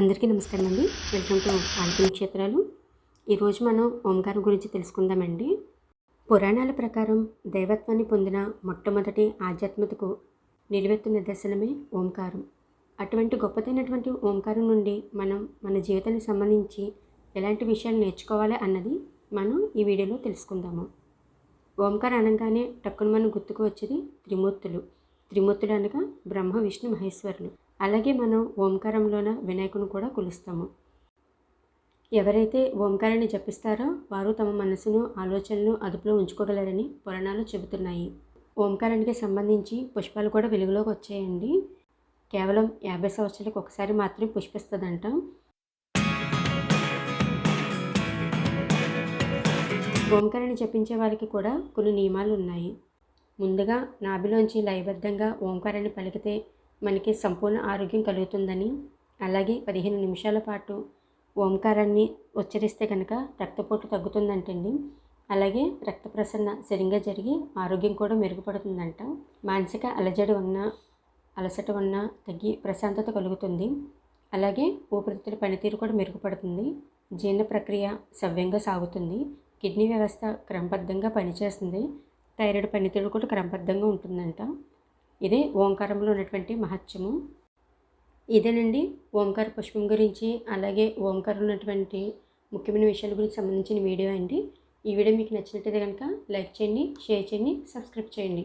అందరికీ నమస్కారం అండి. వెల్కమ్ టు ఆల్పిన్ క్షేత్రాలు. ఈరోజు మనం ఓంకారం గురించి తెలుసుకుందామండి. పురాణాల ప్రకారం దైవత్వాన్ని పొందిన మొట్టమొదటి ఆధ్యాత్మికకు నిలువెత్తు నిదర్శనమే ఓంకారం. అటువంటి గొప్పదైనటువంటి ఓంకారం నుండి మనం మన జీవితానికి సంబంధించి ఎలాంటి విషయాలు నేర్చుకోవాలి అన్నది మనం ఈ వీడియోలో తెలుసుకుందాము. ఓంకారం అనగానే టక్కున మనం గుర్తుకు వచ్చేది త్రిమూర్తులు. త్రిమూర్తులు అనగా బ్రహ్మ విష్ణు మహేశ్వరులు. అలాగే మనం ఓంకారంలోన వినాయకుని కూడా కొలుస్తాము. ఎవరైతే ఓంకారాన్ని జపిస్తారో వారు తమ మనసును ఆలోచనలు అదుపులో ఉంచుకోగలరని పురాణాలు చెబుతున్నాయి. ఓంకారానికి సంబంధించి పుష్పాలు కూడా వెలుగులోకి వచ్చాయండి. కేవలం యాభై సంవత్సరాలకు ఒకసారి మాత్రమే పుష్పిస్తుందంట. ఓంకారాన్ని జపించే వారికి కూడా కొన్ని నియమాలు ఉన్నాయి. ముందుగా నాభిలోంచి లయబద్ధంగా ఓంకారాన్ని పలికితే మనకి సంపూర్ణ ఆరోగ్యం కలుగుతుందని. అలాగే పదిహేను నిమిషాల పాటు ఓంకారాన్ని ఉచ్చరిస్తే కనుక రక్తపోటు తగ్గుతుందంటండి. అలాగే రక్త ప్రసరణ సరిగ్గా జరిగి ఆరోగ్యం కూడా మెరుగుపడుతుందంట. మానసిక అలజడి ఉన్న అలసట ఉన్న తగ్గి ప్రశాంతత కలుగుతుంది. అలాగే ఊపిరితిత్తుల పనితీరు కూడా మెరుగుపడుతుంది. జీర్ణ ప్రక్రియ సవ్యంగా సాగుతుంది. కిడ్నీ వ్యవస్థ క్రమబద్ధంగా పనిచేస్తుంది. థైరాయిడ్ పనితీరు కూడా క్రమబద్ధంగా ఉంటుందంట. ఇదే ఓంకారంలో ఉన్నటువంటి మహత్యము. ఇదేనండి ఓంకార పుష్పం గురించి అలాగే ఓంకారంలో ఉన్నటువంటి ముఖ్యమైన విషయాల గురించి సంబంధించిన వీడియో అండి. ఈ వీడియో మీకు నచ్చినట్టయితే కనుక లైక్ చేయండి షేర్ చేయండి సబ్స్క్రైబ్ చేయండి.